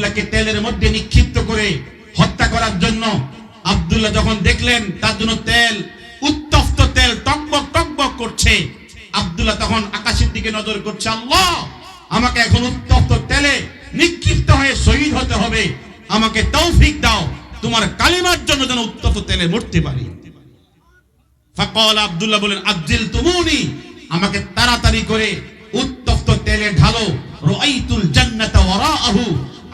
আবদুল্লাহকে তেলের মধ্যে নিক্ষিপ্ত করে হত্যা করার জন্য আবদুল্লাহ যখন দেখলেন, তার জন্য তেল, উত্তপ্ত তেল টকবক টকবক করছে। আবদুল্লাহ তখন আকাশের দিকে নজর করছে, আল্লাহ, আমাকে এখন উত্তপ্ত তেলে নিক্ষিপ্ত হয়ে শহীদ হতে হবে। আমাকে তৌফিক দাও, তোমার কালিমার জন্য যেন উত্তপ্ত তেলে মরতে পারি। ফাকাল আব্দুল্লাহ বলেন, আজ্জিল তুমুনি। আমাকে তাড়াতাড়ি করে উত্তপ্ত তেলে ঢালো রাইতুল জান্নাতা ওয়ারাআহু।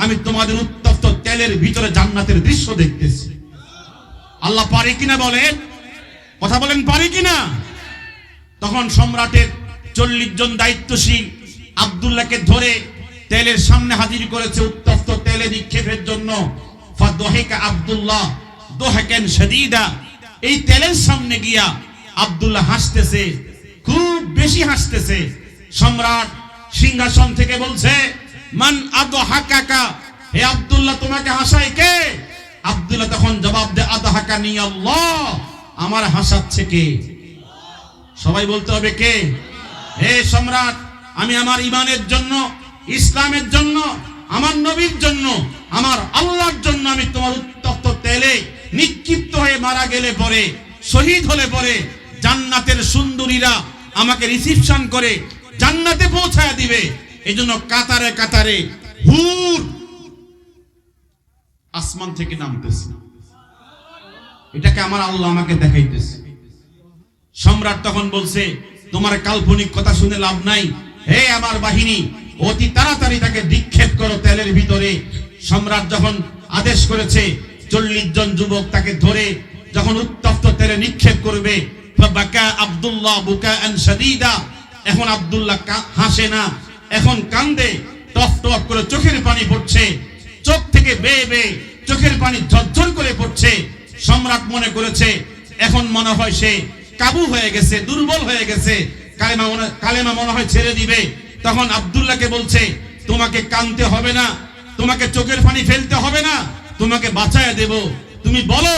আমি তোমাদের উত্তপ্ত তেলের ভিতরে জান্নাতের দৃশ্য দেখতেছি। আল্লাহ পারে কিনা বলেন কথা বলেন পারে কিনা? তখন সম্রাটের চল্লিশ জন দায়িত্বশীল আব্দুল্লাহকে ধরে তেলের সামনে হাজির করেছে উত্তপ্ত তেলে নিক্ষেপের জন্য। আব্দুল্লাহ, দোহাকেন শাদীদা। এই তেলের সামনে গিয়া আব্দুল্লাহ হাসতেছে, খুব বেশি হাসতেছে। সম্রাট সিংহাসন থেকে বলছে মান আদহাকাকা? হে আব্দুল্লাহ, তোমাকে হাসায় কে? আব্দুল্লাহ তখন জবাব দে আদহাকা নি আল্লাহ। আমার হাসাচ্ছে কে? সবাই বলতে হবে কে? হে সম্রাট, আমি আমার ইমানের জন্য, ইসলামের জন্য, আমার নবীর জন্য, আমার আল্লাহর জন্য আমি তোমার উত্তপ্ত তেলে নিক্ষিপ্ত হয়ে মারা গেলে পরে, শহীদ হলে পরে জান্নাতের সুন্দরীরা আমাকে রিসিপশন করে, জান্নাতে পৌঁছায় দিবে। এই জন্য কাতারে কাতারে হুর আসমান থেকে নামতেছে। এটাকে আমার আল্লাহ আমাকে দেখাইতেছে। সম্রাট তখন বলছে, তোমার কাল্পনিক কথা শুনে লাভ নাই। হে আমার বাহিনী, অতি তাড়াতাড়ি তাকে নিক্ষেপ করো তেলের ভিতরে। সম্রাট যখন আদেশ করেছে, চল্লিশ জন যুবক তাকে ধরে যখন উত্তপ্ত তেলে নিক্ষেপ করবে বাকা আব্দুল্লাহ বুকা এখন আব্দুল্লাহ হাসে না। এখন কান্দে টপ টপ করে চোখের পানি পড়ছে। চোখ থেকে বেয়ে বেয়ে চোখের পানি ঝরঝর করে পড়ছে। সম্রাট মনে করেছে, এখন মনে হয় সে কাবু হয়ে গেছে, দুর্বল হয়ে গেছে। কালেমা মনে কালেমা মনে হয় ছেড়ে দিবে। তখন আব্দুল্লাহকে বলছে, তোমাকে কানতে হবে না, তোমাকে চোখের পানি ফেলতে হবে না, তোমাকে বাঁচায় দেব। তুমি বলো,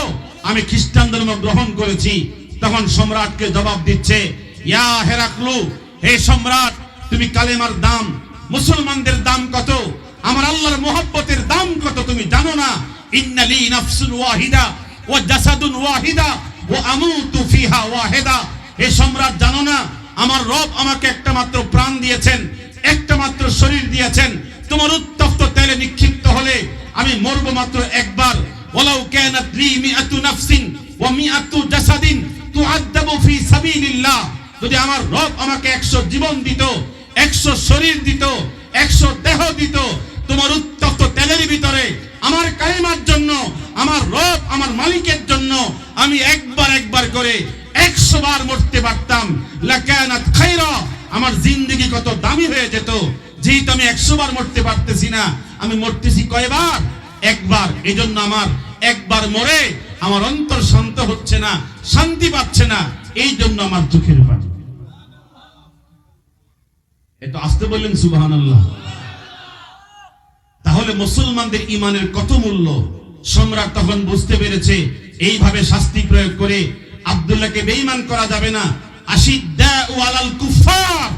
আমি খ্রিস্টান ধর্ম গ্রহণ করেছি। তখন সম্রাটকে জবাব দিচ্ছে, ইয়া হেরাকলু, হে সম্রাট তুমি কালেমার দাম, মুসলমানদের দাম কত? আমার আল্লাহর মোহব্বতের দাম কত তুমি জানো না? ইন্নালি নাফসুন ওয়াহিদা ও জাসাদুন ওয়াহিদা ও আমুতু ফিহা ওয়াহিদা। হে সম্রাট জানো না, আমার রব আমাকে একটা মাত্র প্রাণ দিয়েছেন, একটা মাত্র শরীর দিয়েছেন। তোমার উত্তপ্ত তেলে নিক্ষিপ্ত হলে আমি মরব মাত্র একবার। ওয়ালাউ কানাত লি মিআতু নাফসিন ওয়া মিআতু জাসাদিন তুআদ্দাবু ফি সাবিলিল্লাহ। যদি আমার রব আমাকে একশো জীবন দিত একশো শরীর দিত, একশো দেহ দিত। তোমার উত্তপ্ত তেলের ভিতরে আমার কালিমার জন্য, আমার রব, আমার মালিকের জন্য আমি একবার একবার করে একশো বার মরতে পারতাম। আমার জিন্দেগি কত দামি হয়ে যেত। যেহেতু আমি একশো বার মরতে পারতেছি না, আমি মরতেছি কয়বার? একবার। এই জন্য আমার একবার মরে আমার অন্তর শান্ত হচ্ছে না, শান্তি পাচ্ছে না। এই জন্য আমার চোখের পানি এত আসতে বললেন সুবাহান আল্লাহ তাহলে মুসলমানদের ইমানের কত মূল্য? সম্রাট তখন বুঝতে পেরেছে, এইভাবে শাস্তি প্রয়োগ করে আব্দুল্লাহকে বেঈমান করা যাবে না। কুফার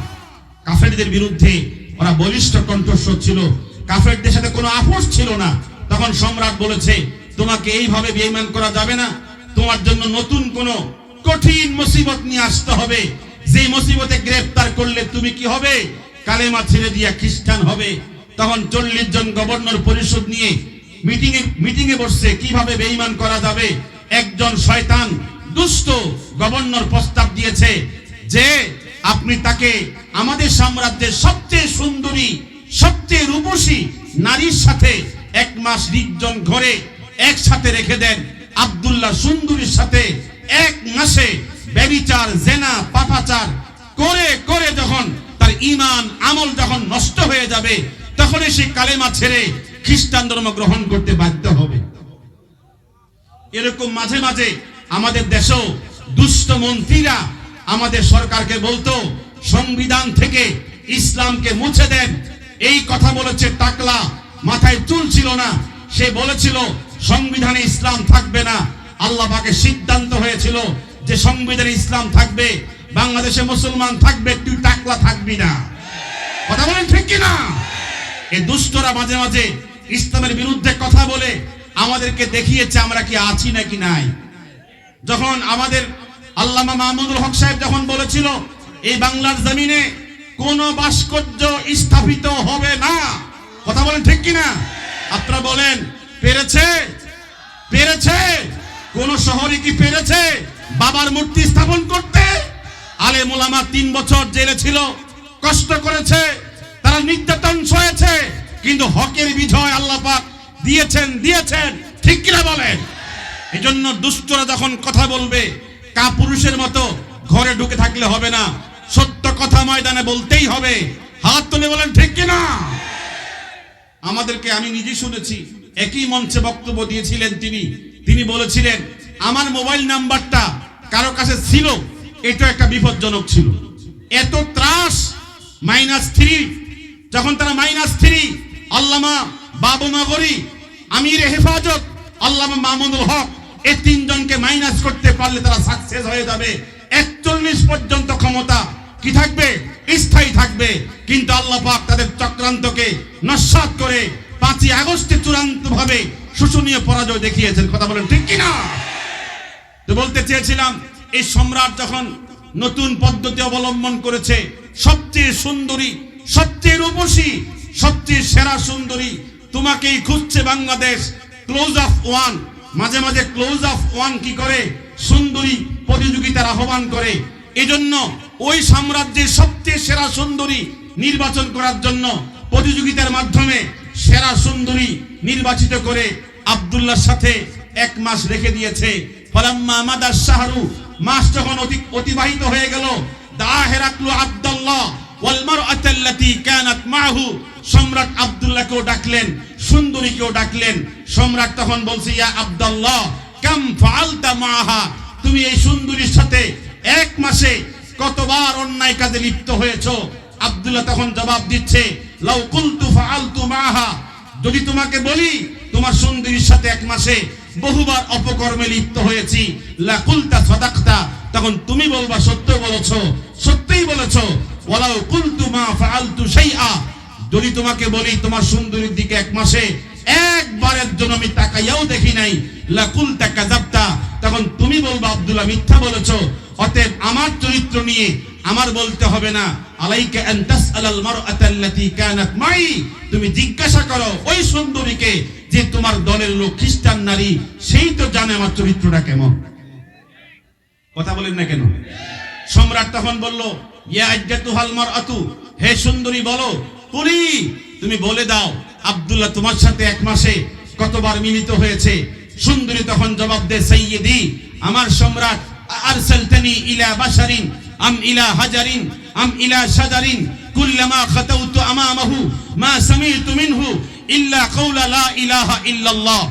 কাফেরদের বিরুদ্ধে ওরা বলিষ্ঠ কণ্ঠস্বর ছিল। কাফেরদের সাথে কোনো আপোষ ছিল না। তখন সম্রাট বলেছে, তোমাকে এইভাবে বেঈমান করা যাবে না। তোমার জন্য নতুন কোন কঠিন মুসিবত নিয়ে আসতে হবে। যে মুসিবতে গ্রেফতার করলে তুমি কি হবে? কালেমা ছেড়ে দিয়া খ্রিস্টান হবে। তখন চল্লিশ জন গভর্নর পরিষদ নিয়ে মিটিং এ মিটিং এ বসছে, কীভাবে বেঈমান করা যাবে? একজন শয়তান দুষ্ট গভর্নর প্রস্তাব দিয়েছে যে, আপনি তাকে আমাদের সাম্রাজ্যের সবচেয়ে সুন্দরী, সবচেয়ে রূপসী নারীর সাথে এক মাস নির্জন ঘরে একসাথে রেখে দেন। আব্দুল্লাহ সুন্দরীর সাথে এক মাসে ব্যবিচার জেনা, পাপাচার করে করে যখন তার ইমান আমল যখন নষ্ট হয়ে যাবে, তখনই সে কালেমা ছেড়ে খ্রিস্টান ধর্ম গ্রহণ করতে বাধ্য হবে। এরকম মাঝে মাঝে আমাদের দেশেও দুষ্ট মন্ত্রীরা আমাদের সরকারকে বলতো, সংবিধান থেকে ইসলামকে মুছে দেন। এই কথা বলেছে টাকলা। মাথায় চুল ছিল না। সে বলেছিল, সংবিধানে ইসলাম থাকবে না। আল্লাহ পাকে সিদ্ধান্ত হয়েছিল যে সংবিধানে ইসলাম থাকবে, বাংলাদেশে মুসলমান থাকবে, তুই টাকলা থাকবি না। কথা বলেন ঠিক কিনা? এই দুষ্টরা মাঝে মাঝে ইসলামের বিরুদ্ধে কথা বলে, আমাদেরকে দেখিয়েছে আমরা কি আছি নাকি নাই। যখন আমাদের আল্লামা মাহমুদুল হক সাহেব যখন বলেছিল, এই বাংলার জমিনে কোন ভাস্কর্য স্থাপিত হবে না। কথা বলেন ঠিক কিনা? আপনারা বলেন, পেরেছে? পেরেছে? কোন শহরে কি পেরেছে? বাবার মূর্তি স্থাপন করতে আলে মোলামা তিন বছর জেলে ছিল, কষ্ট করেছে, তারা নির্যাতন সয়েছে কিন্তু হকের বিজয় আল্লাহ পাক দিয়েছেন দিয়েছেন, ঠিক কিনা বলেন? এই জন্য দুষ্টরা যখন কথা বলবে, কাপুরুষের মতো ঘরে ঢুকে থাকলে হবে না, সত্য কথা ময়দানে বলতেই হবে, হাত তুলে বলেন ঠিক কিনা? আমাদেরকে আমি নিজে শুনেছি, একই মঞ্চে বক্তব্য দিয়েছিলেন তিনি তিনি বলেছিলেন, আমার মোবাইল নাম্বারটা কারও কাছে ছিল এটা একটা বিপজ্জনক ছিল। এত ত্রাস মাইনাস থ্রি যখন তারা মাইনাস থ্রি আল্লামা বাবু নগরী, আমির হেফাজত, আল্লামা মামুনুল হক এই তিনজনকে মাইনাস করতে পারলে তারা সাকসেস হয়ে যাবে। একচল্লিশ পর্যন্ত ক্ষমতা কি থাকবে? স্থায়ী থাকবে। কিন্তু আল্লাহ পাক তাদের চক্রান্তকে নস্বাত করে পাঁচই আগস্টে চূড়ান্ত ভাবে শোষণীয় পরাজয় দেখিয়েছেন। কথা বলেন ঠিক কিনা? তো বলতে চেয়েছিলাম, এই সম্রাট যখন নতুন পদ্ধতি অবলম্বন করেছে, সবচেয়ে সুন্দরী, সবচেয়ে রূপসী, সবচেয়ে সেরা সুন্দরী, তোমাকেই খুঁজছে বাংলাদেশ ক্লোজ অফ ওয়ান মাঝে মাঝে ক্লোজ অফ ওয়ান কি করে? সুন্দরী প্রতিযোগিতার আহ্বান করে। এজন্য ওই সাম্রাজ্যের সবচেয়ে সেরা সুন্দরী নির্বাচন করার জন্য প্রতিযোগিতার মাধ্যমে সেরা সুন্দরী নির্বাচিত করে আব্দুল্লাহর সাথে এক মাস রেখে দিয়েছে। মাদার অতিবাহিত হয়ে গেল দা মাহু। সম্রাট ডাকলেন ডাকলেন। সম্রাট তখন বলছে, ইয়া আব্দুল্লাহ মাহা? তুমি এই সুন্দরীর সাথে এক মাসে কতবার অন্যায় কাজে লিপ্ত হয়েছো? আব্দুল্লাহ তখন জবাব দিচ্ছে, লাউ কুলতু ফাআলতু মাহা। যদি তোমাকে বলি, তোমার সুন্দরীর সাথে এক মাসে বহুবার অপকর্মে লিপ্ত হয়েছি। লাকুলতা সদাক্তা। তখন তুমি বলবা সত্য বলেছ, সত্যিই বলেছ। ওয়ালাউ কুলতু মা ফাআলতু শাইআ। যদি তোমাকে বলি, তোমার সুন্দরীর দিকে এক মাসে একবারের জন্য আমি তাকাইয়াও দেখি নাই। লাকুলতা কাযাবতা। তখন তুমি বলবা, আব্দুল্লাহ মিথ্যা বলেছ। অতএব আমার চরিত্র নিয়ে আমার বলতে হবে না। আলাইকা আন তাসআলাল মারআতা আল্লাতী কানাত মাই। তুমি জিজ্ঞাসা করো, ওই সুন্দরীকে যে তোমার দলের লোক খ্রিস্টান নারী, সেই তো জানে আমার চরিত্রটা কেমন। কথা বলেন না কেন? সম্রাট তখন বলল, ইয়া আজ্জাতুহাল মারআতু, হে সুন্দরী বলো, কুলি, তুমি বলে দাও, আব্দুল্লাহ তোমার সাথে এক মাসে কতবার মিলিত হয়েছে? সুন্দরী তখন জবাব দে সাইয়্যিদি আমার সম্রাট, আরসালতানি ইলা বাশারিন, আম ইলা হাজারিন, আম ইলা শাজারিন, কুল্লামা খাতাউতু আমামাহু, মা সামি'তু মিনহু ইল্লা কাওলা লা ইলাহা ইল্লাল্লাহ।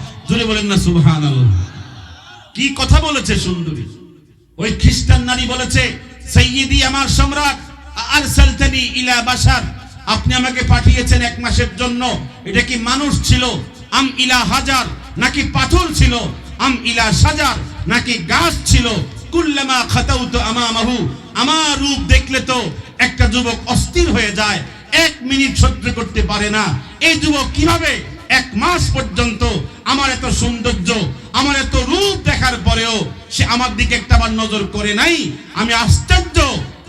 বলেন না, সুবহানাল্লাহ। কি কথা বলেছে সুন্দরী? ওই খ্রিস্টান নারী বলেছে সৈয়দি আমার সম্রাট আরসালতানি ইলা বাশার। আপনি আমাকে পাঠিয়েছেন এক মাসের জন্য। এটা কি মানুষ ছিল? আম ইলা হাজার, নাকি পাথর ছিল? আম ইলা সাজার, নাকি গাছ ছিল? কুল্লামা খাতাউতু আমামাহু। আমার রূপ দেখলে তো একটা যুবক অস্থির হয়ে যায়। এক মিনিট সহ্য করতে পারে না। এই যুবক কীভাবে এক মাস পর্যন্ত আমার এত সৌন্দর্য, আমার এত রূপ দেখার পরেও সে আমার দিকে একটাবার নজর করে নাই। আমি আশ্চর্য।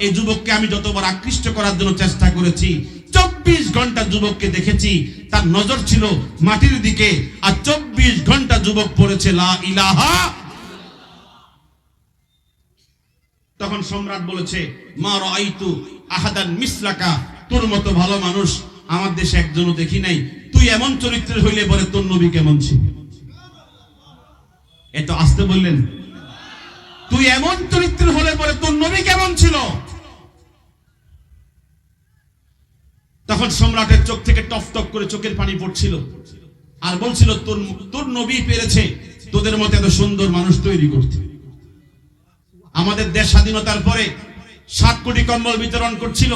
এই যুবককে আমি যতবার আকৃষ্ট করার জন্য চেষ্টা করেছি, চব্বিশ ঘণ্টা যুবককে দেখেছি, তার নজর ছিল মাটির দিকে, আর চব্বিশ ঘণ্টা যুবক পড়েছে, লা ইলাহা। তখন সম্রাট বলেছে, মা রাইতু আহাদান মিসলাকা তোর মতো ভালো মানুষ আমার দেশে একজনও দেখি নাই। তুই এমন চরিত্রের হইলে পরে তোর নবী কেমন ছিল? এত আসতে বললেন। তুই এমন চরিত্রের হলে পরে তোর নবী কেমন ছিল? তখন সম্রাটের চোখ থেকে টপ টপ করে চোখের পানি পড়ছিল। আর বলছিল, তোর তোর নবী পেরেছে। তোদের মতো এত সুন্দর মানুষ তৈরি করতে। আমাদের দেশ স্বাধীনতার পরে সাত কোটি কম্বল বিতরণ করছিল।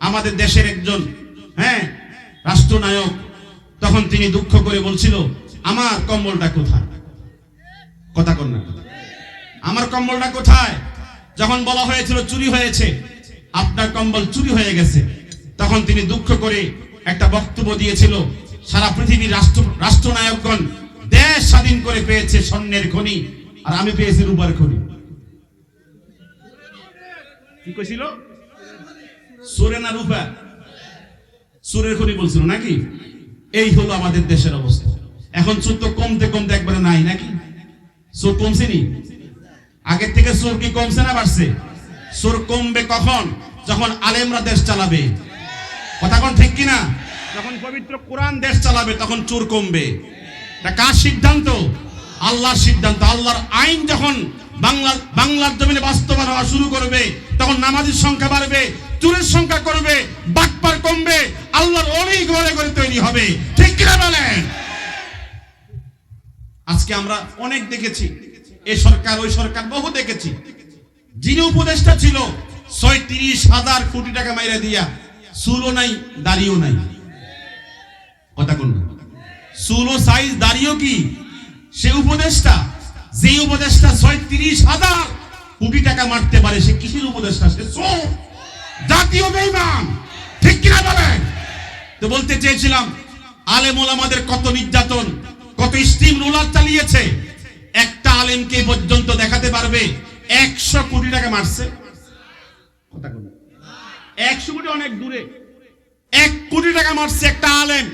আমাদের দেশের একজন হ্যাঁ রাষ্ট্রনায়ক, তখন তিনি দুঃখ করে বলছিল, আমার কম্বলটা কোথায়? কথা কন না। আমার কম্বলটা কোথায়? যখন বলা হয়েছিল চুরি হয়েছে, আপনার কম্বল চুরি হয়ে গেছে। তখন তিনি দুঃখ করে একটা বক্তব্য দিয়েছিল, সারা পৃথিবীর রাষ্ট্র, রাষ্ট্রনায়কগণ দেশ স্বাধীন করে পেয়েছে স্বর্ণের খনি, আর আমি পেয়েছি রূপার খনি। কি কইছিল? সুরে না রূপা? সুরের খনি বলছিল নাকি? এই হলো আমাদের দেশের অবস্থা। এখন তো কমতে কমতে একবারে নাই নাকি? আগের থেকে কি কমছে না বাড়ছে? কমবে কখন? যখন আলেমরা দেশ চালাবে। কথা কোন ঠিক কিনা? যখন পবিত্র কোরআন দেশ চালাবে, তখন চোর কমবে। কার সিদ্ধান্ত? আল্লাহর সিদ্ধান্ত। আল্লাহর আইন যখন বাংলা বাংলার জমিনে বাস্তবায়ন হওয়া শুরু করবে, তখন নামাজের সংখ্যা বাড়বে চোরের সংখ্যা করবে বাটপার কমবে, আল্লাহর অনেক ঘরে ঘরে তৈরি হবে। ঠিক কিনা বলেন? আজকে আমরা অনেক দেখেছি। এ সরকার, ওই সরকার বহু দেখেছি। যিনি উপদেষ্টা ছিল, ছয়ত্রিশ হাজার কোটি টাকা মাইরা দিয়া, চুলও নাই, দাড়িও নাই। কথা কোন চুলো সাইজ দাড়িও কি? সে উপদেষ্টা যে উপদেষ্টা ছয়ত্রিশ হাজার কোটি টাকা মারতে পারে, সে কিসের উপদেষ্টা? সে চোর। জাতীয় বেইমান। ঠিক কিনা বলেন তো বলতে চেয়েছিলাম, আলেমুল আমাদের কত নির্যাতন, কত স্টিম রোলার চালিয়েছে। একটা আলেমকে পর্যন্ত দেখাতে পারবে? একশো কোটি টাকা মারছে। একশো কোটি অনেক দূরে। এক কোটি টাকা মারছে একটা আলেম।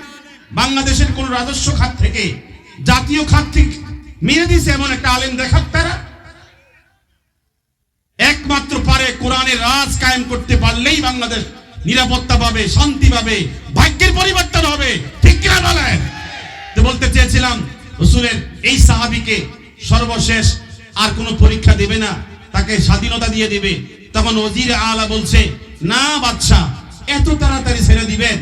বাংলাদেশের কোন রাজস্ব খাত থেকে, জাতীয় খাত থেকে মেরে দিছে এমন একটা আলেম দেখাত তারা। একমাত্র পারে কোরআনের রাজ কায়েম করতে পারলেই বাংলাদেশ নিরাপত্তা পাবে, শান্তি পাবে, ভাগ্যের পরিবর্তন হবে। ঠিক কিনা বলেন? বলতে চেয়েছিলাম, রসুলের এই সাহাবিকে সর্বশেষ আর কোনো পরীক্ষা দেবে না, তাকে স্বাধীনতা দিয়ে দিবে। তখন ওজির আলা বলছে, না বাদশা, এত তাড়াতাড়ি ছেড়ে দিবেন।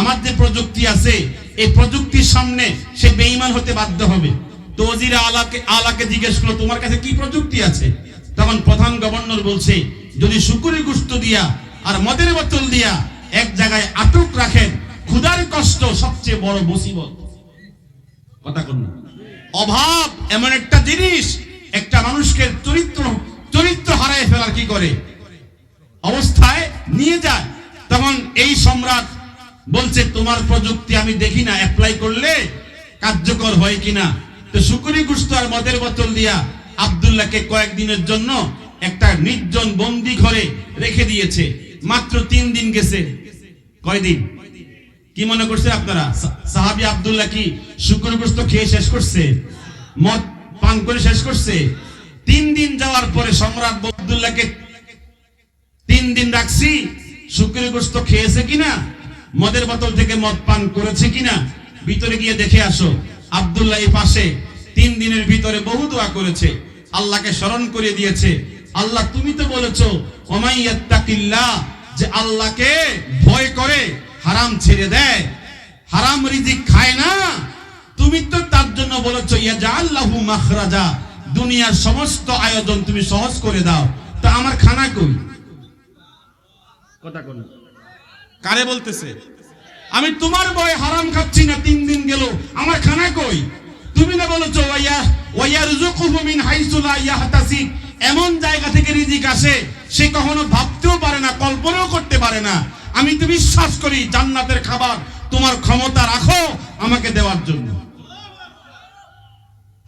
আমার যে প্রযুক্তি আছে, এই প্রযুক্তির সামনে সে বেঈমান হতে বাধ্য হবে। তো ওজির আলাকে আলাকে জিজ্ঞেস করল, তোমার কাছে কি প্রযুক্তি আছে? তখন প্রধান গভর্নর বলছে, যদি শুকুরি গুস্ত দিয়া আর মদের বোতল দিয়া এক জায়গায় আটক রাখেন, ক্ষুধার কষ্ট সবচেয়ে বড় মুসিবত। কথা কোন অভাব এমন একটা জিনিস, একটা মানুষকে চরিত্র চরিত্র হারায় ফেলার কি করে? অবস্থায় নিয়ে যায়। তখন এই সম্রাট বলছে, তোমার প্রযুক্তি আমি দেখি না অ্যাপ্লাই করলে কার্যকর হয় কিনা? তো শুকুরি গুস্ত আর মদের বোতল দিয়া আব্দুল্লাহকে কয়েকদিনের জন্য একটা নির্জন বন্দি ঘরে রেখে দিয়েছে। মাত্র তিন দিন গেছে। কয়দিন কি মনে করছে আপনারা? সাহাবী আব্দুল্লাহ কি শুকুর গোস্ত খেয়ে শেষ করছে? মদ পান করে শেষ করছে? তিন দিন যাওয়ার পরে সম্রাট আব্দুল্লাহকে তিন দিন রাখছি শুকুরের গোস্ত খেয়েছে কিনা? মদের বোতল থেকে মদ পান করেছে কিনা? ভিতরে গিয়ে দেখে আসো। আব্দুল্লাহ এই পাশে তিন দিনের ভিতরে বহু দোয়া করেছে। আল্লাহকে স্মরণ করে দিয়েছে। আল্লাহ তুমি তো বলেছ ওমাইয়াত্তাকিল্লাহ যে আল্লাহকে ভয় করে হারাম ছেড়ে দেয় হারাম রিজিক খায় না। তুমি তো তার জন্য বলেছ ইয়াজা আল্লাহু মাখরাজা দুনিয়ার সমস্ত আয়োজন তুমি সহজ করে দাও। তা আমার খানা কই? কথা কোন। কারে বলতেছে? আমি তোমার বয় হারাম খাচ্ছি না তিন দিন গেল আমার খানা কই? তুমি না বলেছ ওয়া ওয়া রুজুকুহু মিন হাইসু লা ইয়াহতাসিব। এমন জায়গা থেকে রিজিক আসে, সে কখনো ভাবতেও পারে না, কল্পনাও করতে পারে না। আমি তো বিশ্বাস করি, জান্নাতের খাবার তোমার ক্ষমতা রাখো আমাকে দেওয়ার জন্য।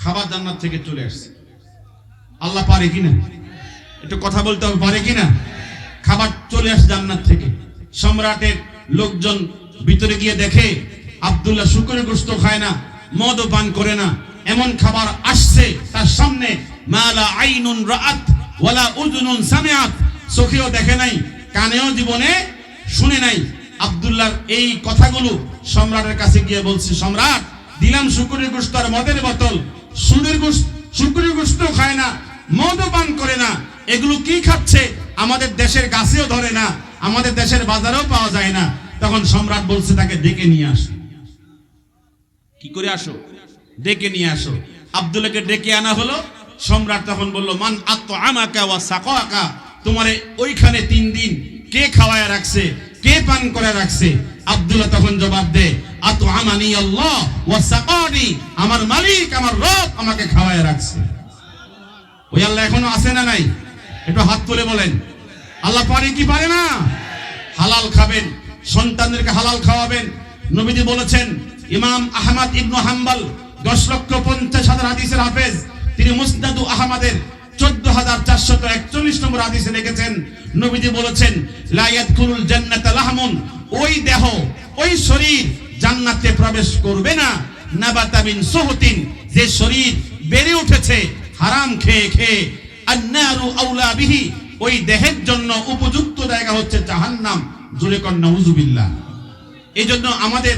খাবার জান্নাত থেকে চলে আসছে। আল্লাহ পারে কিনা একটু কথা বলতে হবে, পারে কিনা খাবার চলে আসে জান্নাত থেকে। সম্রাটের লোকজন ভিতরে গিয়ে দেখে, আব্দুল্লাহ শুকরের গোস্ত খায় না। মদও পান করে না। এমন খাবার আসছে তার সামনে, মালা আইনুন রাআত ওয়ালা উযুনুন সামিআত। চোখেও দেখে নাই, কানেও জীবনে শুনে নাই। আব্দুল্লাহর এই কথাগুলো সম্রাটের কাছে গিয়ে বলছে, সম্রাট, দিলাম শুকুরের গোস্ত আর মদের বোতল। সুদের গোস্ত শুকুরের গোস্ত খায় না, মদও পান করে না। এগুলো কি খাচ্ছে? আমাদের দেশের গাছেও ধরে না, আমাদের দেশের বাজারেও পাওয়া যায় না। তখন সম্রাট বলছে, তাকে ডেকে নিয়ে আসো কি করে আসো? ডেকে নিয়ে আসো। আব্দুল্লাহকে ডেকে আনা হলো। সম্রাট তখন বলল, মান আত্ম আমাকা ওয়া সাকাকা তোমারে ওইখানে তিন দিন কে খাওয়ায় রাখছে, কে পান করে রাখছে? আব্দুল্লাহ তখন জবাব দে আতো আমানি আল্লাহ ওয়া সাকানি আমার মালিক, আমার রব আমাকে খাওয়ায় রাখছে। ওই আল্লাহ এখনও আছে না নাই? একটু হাত তুলে বলেন। আল্লাহ পারে কি পারে না? হালাল খাবেন, সন্তানদেরকে হালাল খাওয়াবেন। নবীজি বলেছেন ইমাম আহমদ ইবনু হাম্বল, দশ লক্ষ পঞ্চাশ হাজার হাদিসের হাফেজ। তিনি মুসনাদু আহমদের চোদ্দ হাজার চারশত একচল্লিশ নম্বর হাদিসে লিখেছেন, নবীজি বলেছেন লায়াত কুরুল জান্নাত লাহমুন ওই দেহ, ওই শরীর জান্নাতে প্রবেশ করবে না। নাবাতামিন সোহতিন, যে শরীর বেড়ে উঠেছে, হারাম খেয়ে খেয়ে। আন্নারু আউলা বিহি, ওই দেহের জন্য উপযুক্ত জায়গা হচ্ছে জাহান্নাম। জুড়ে কন্যা হুজুবিল্লাহ এই জন্য আমাদের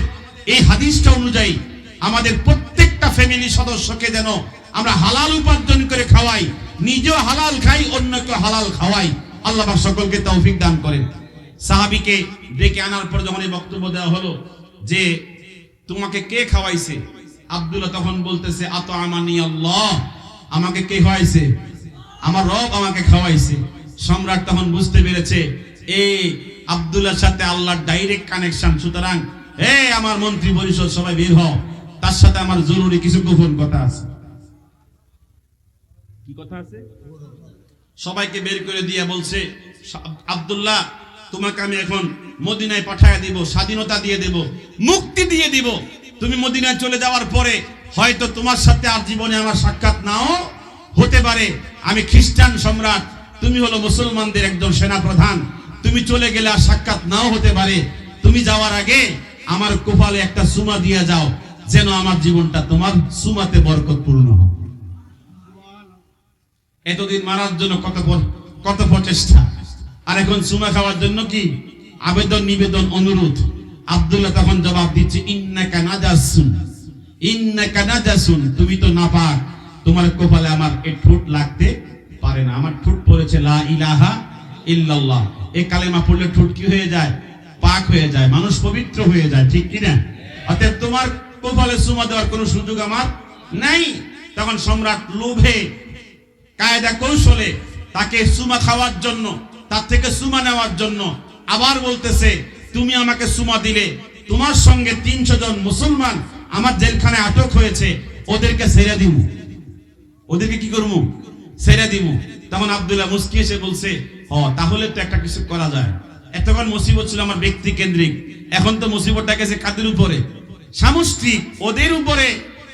এই হাদিসটা অনুযায়ী আমাদের প্রত্যেকটা ফ্যামিলি সদস্যকে যেন আমরা হালাল উপার্জন করে খাওয়াই, নিজেও হালাল খাই অন্যকে হালাল খাওয়াই। আল্লাহ সকলকে তৌফিক দান করেন। সাহাবিকে ডেকে আনার পর যখন এই বক্তব্য দেওয়া হলো যে, তোমাকে কে খাওয়াইছে? আব্দুল্লাহ তখন বলতেছে, আত আমানি আল্লাহ, আমাকে কে খাওয়াইছে? আমার রব আমাকে খাওয়াইছে। সম্রাট তখন বুঝতে পেরেছে এই আব্দুল্লাহর সাথে আল্লাহর ডাইরেক্ট কানেকশন সুতরাং এ আমার মন্ত্রী পরিষদ সবাই বের হও। তার সাথে আমার জরুরি কিছু গোপন কথা আছে। কি কথা আছে? সবাইকে বের করে দিয়ে বলছে আব্দুল্লাহ তোমাকে আমি এখন মদিনায় পাঠায় দিব স্বাধীনতা দিয়ে দেব মুক্তি দিয়ে দিব। তুমি মদিনায় চলে যাওয়ার পরে হয়তো তোমার সাথে আর জীবনে আমার সাক্ষাৎ নাও হতে পারে। আমি খ্রিস্টান সম্রাট তুমি হলো মুসলমানদের একজন সেনাপ্রধান। তুমি চলে গেলে আর সাক্ষাৎ নাও হতে পারে। তুমি যাওয়ার আগে আমার কপালে একটা সুমা দিয়ে যাও, যেন আমার জীবনটা তোমার সুমাতে বরকতপূর্ণ হয় এতদিন মারার জন্য কত কত প্রচেষ্টা। আর এখন সুমা খাওয়ার জন্য কি? আবেদন নিবেদন অনুরোধ। আব্দুল্লাহ তখন জবাব দিচ্ছে তুমি তো নাপাক, তোমার কপালে আমার এই ঠোঁট লাগতে পারে না। আমার ঠোঁট পড়েছে, লা ইলাহা ইল্লাল্লাহ। এই কালেমা পড়লে ঠোঁট কি হয়ে যায়? পাক হয়ে যায়, মানুষ পবিত্র হয়ে যায়, ঠিক কি না অতএব তোমার কপালে সুমা দেওয়ার কোনো সুযোগ আমার নাই। তখন সম্রাট লোভে, কায়দা কৌশলে তাকে সুমা খাওয়ার জন্য, তার থেকে সুমা নেওয়ার জন্য আবার বলতেছে, তুমি আমাকে সুমা দিলে, তোমার সঙ্গে তিনশো জন মুসলমান আমার জেলখানে আটক হয়েছে, ওদেরকে ছেড়ে দিব। ওদেরকে কি করব? ছেড়ে দিব। তখন আব্দুল্লাহ মুস্কি এসে বলছে, হ, তাহলে তো একটা কিছু করা যায়। এতক্ষণ মুসিবত ছিল আমার ব্যক্তি কেন্দ্রিক। এখন তো মুসিবতটা গেছে কাদের উপরে? সামষ্টিক, ওদের উপরে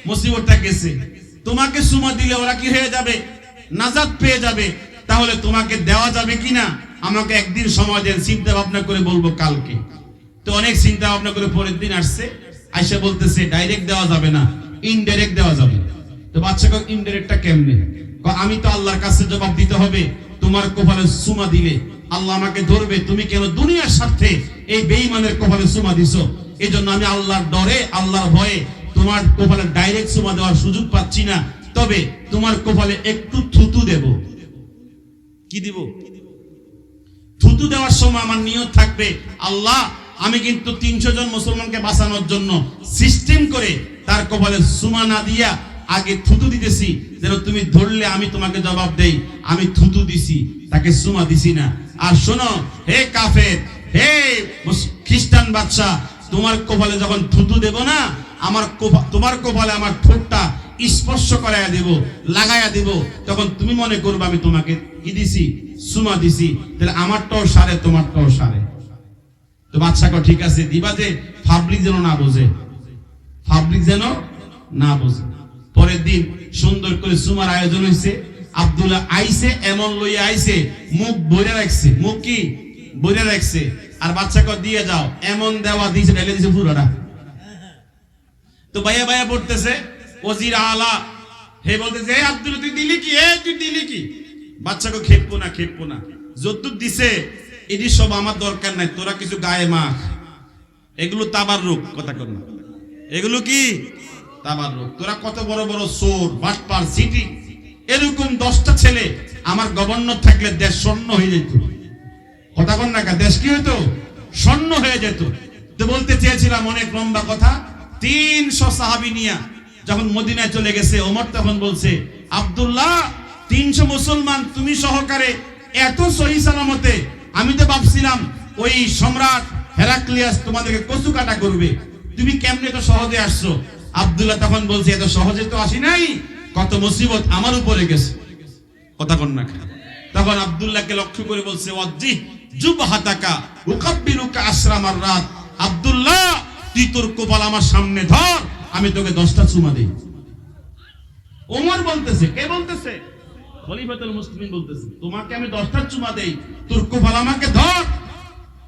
মুসিবতটা গেছে। তোমাকে সুমা দিলে ওরা কি হয়ে যাবে? নাজাদ পেয়ে যাবে। তাহলে তোমাকে দেওয়া যাবে কিনা? আমাকে একদিন সময় দেন চিন্তা ভাবনা করে বলব কালকে। তো অনেক চিন্তা ভাবনা করে পরের দিন আসছে। আইসা বলতেছে ডাইরেক্ট দেওয়া যাবে না ইনডাইরেক্ট দেওয়া যাবে। তো বাচ্চা বাচ্চাকে ইনডাইরেক্টটা কেমনে? আমি তো আল্লাহর কাছে জবাব দিতে হবে। তোমার কপালে সুমা দিলে আল্লাহ আমাকে ধরবে, তুমি কেন দুনিয়ার স্বার্থে এই বেঈমানের কপালে সুমা দিছো? এই জন্য আমি আল্লাহর ডরে, আল্লাহর ভয়ে তোমার কপালে ডাইরেক্ট সুমা দেওয়ার সুযোগ পাচ্ছি না। তবে তোমার কপালে একটু থুতু দেব। কি দিব? থুতু দেওয়ার সময় আমার নিয়ত থাকবে, আল্লাহ, আমি কিন্তু তিনশো জন মুসলমানকে বাঁচানোর জন্য সিস্টেম করে তার কপালে সুমা না দিয়া আগে থুতু দিতেছি, যেন তুমি ধরলে আমি তোমাকে জবাব দেই, আমি থুতু দিছি, তাকে সুমা দিছি না। আর শোনো, হে কাফের, হে খ্রিস্টান বাদশা, তোমার কপালে যখন থুতু দেব না, আমার তোমার কপালে আমার ঠোঁটটা স্পর্শ করাইয়া দেব, লাগাইয়া দেব, তখন তুমি মনে করবে আমি তোমাকে কি দিছি, সুমা দিছি, তাহলে আমারটাও সারে, তোমারটাও সারে। তো বাচ্চাকে ঠিক আছে, দিবা যে পাবলিক যেন না বোঝে পাবলিক যেন না বোঝে। পরের দিন সুন্দর করে সুমার আয়োজন হয়েছে আব্দুল্লাহ আইসে, এমন লইয়া আইসে, মুখ বইরে রাখছে। মুখ কি? বইরে রাখছে। আর বাচ্চাকে দিয়ে যাও। এমন দেওয়া দিয়েছে ঢেলে দিয়েছে পুরোটা। তো ভাইয়া ভাইয়া পড়তেছে, ওজির আলা। হে বলতেছে হে আব্দুল তুই দিলি কি? এ, তুই দিলি কি? বাচ্চাকে খেপবো না খেপবো না। যদ্দুর দিছে এটি সব আমার দরকার নাই, তোরা কিছু গায়ে মাখ। এগুলো তাবার রোগ কথা কর না। এগুলো কি? তাবার রোগ তোরা কত বড় বড় সোর বাটপার সিটি এরকম দশটা ছেলে আমার গভর্নর থাকলে দেশ স্বর্ণ হয়ে যেত। কথা কন না দেশ কি হতো স্বর্ণ হয়ে যেত। তো বলতে চেয়েছিলাম অনেক লম্বা কথা, তিনশো সাহাবি নিয়া যখন মদিনায় চলে গেছে, ওমর তখন বলছে, আব্দুল্লাহ, তিনশো মুসলমান, তুমি সহকারে এত সহি সালামতে, আমি তো ভাবছিলাম ওই সম্রাট হেরাক্লিয়াস তোমাদেরকে কচু কাটা করবে। তুমি কেমনে তো সহজে আসছো? আব্দুল্লাহ তখন বলছে, এত সহজে তো আসি নাই কত মুসিবত আমার উপরে গেছে। কথা কন না তখন আব্দুল্লাহকে লক্ষ্য করে বলছে, ওয়াজ্জি জুব হাতাকা উকাব্বিরুকা আসরামার রাত আব্দুল্লাহ, তুই তোর কপাল আমার সামনে ধর, আমি তোকে দশটা চুমা দিই। ওমর বলতেছে, কে বলতেছে? খলিফাতুল মুসলিমিন বলতেছে, তোমাকে আমি দশটা চুমা দেই, তোর কপাল আমাকে ধর।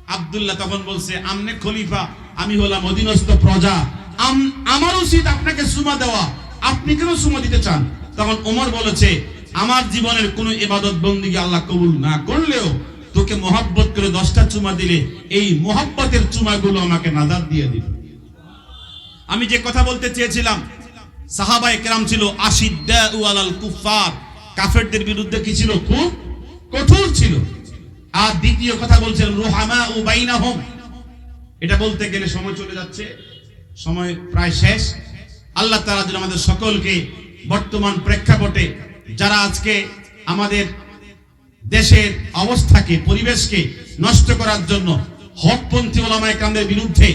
আব্দুল্লাহ তখন বলছে, আমনে খলিফা, আমি হলাম অধীনস্থ প্রজা। আম- আমার উচিত আপনাকে চুমা দেওয়া। আপনি কেন সুমা দিতে চান? তখন ওমর বলেছে, আমার জীবনের কোনো ইবাদত বন্দিকে আল্লাহ কবুল না করলেও তোকে মোহাব্বত করে দশটা চুমা দিলে এই মোহাব্বতের চুমাগুলো আমাকে নাজাদ দিয়ে দিবে। আমি যে কথা বলতে চেয়েছিলাম সাহাবা একরাম ছিল আশিদ্দা কুফার কাফেরদের বিরুদ্ধে কি ছিল? খুব কঠোর ছিল। আর দ্বিতীয় কথা বলছিলাম রোহামা ও বাইনা হোম এটা বলতে গেলে সময় চলে যাচ্ছে। সময় প্রায় শেষ। আল্লাহ তাআলা যেন আমাদের সকলকে বর্তমান প্রেক্ষাপটে যারা আজকে আমাদের দেশের অবস্থাকে, পরিবেশকে নষ্ট করার জন্য হকপন্থী ওলামায় একরামদের বিরুদ্ধে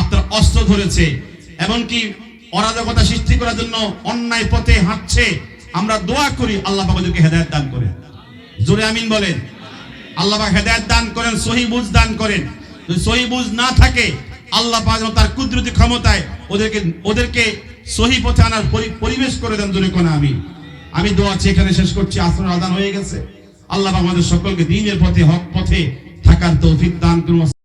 আপনার অস্ত্র ধরেছে, এমনকি অরাজকতা সৃষ্টি করার জন্য অন্যায় পথে হাঁটছে, আমরা দোয়া করি আল্লাহ পাক ওদেরকে হেদায়েত দান করেন। জোরে আমিন বলেন। আল্লাহ পাক হেদায়েত দান করেন, সহি বুঝ দান করেন। যদি সহি বুঝ না থাকে, আল্লাহ তার কুদরতি ক্ষমতায় ওদেরকে ওদেরকে সহি পথে আনার পরিবেশ করে দেন দূরে কোন আমি। আমি দোয়া এখানে শেষ করছি আসর আদান হয়ে গেছে। আল্লাহ আমাদের সকলকে দিনের পথে, হক পথে থাকার তৌফিক দান করুন।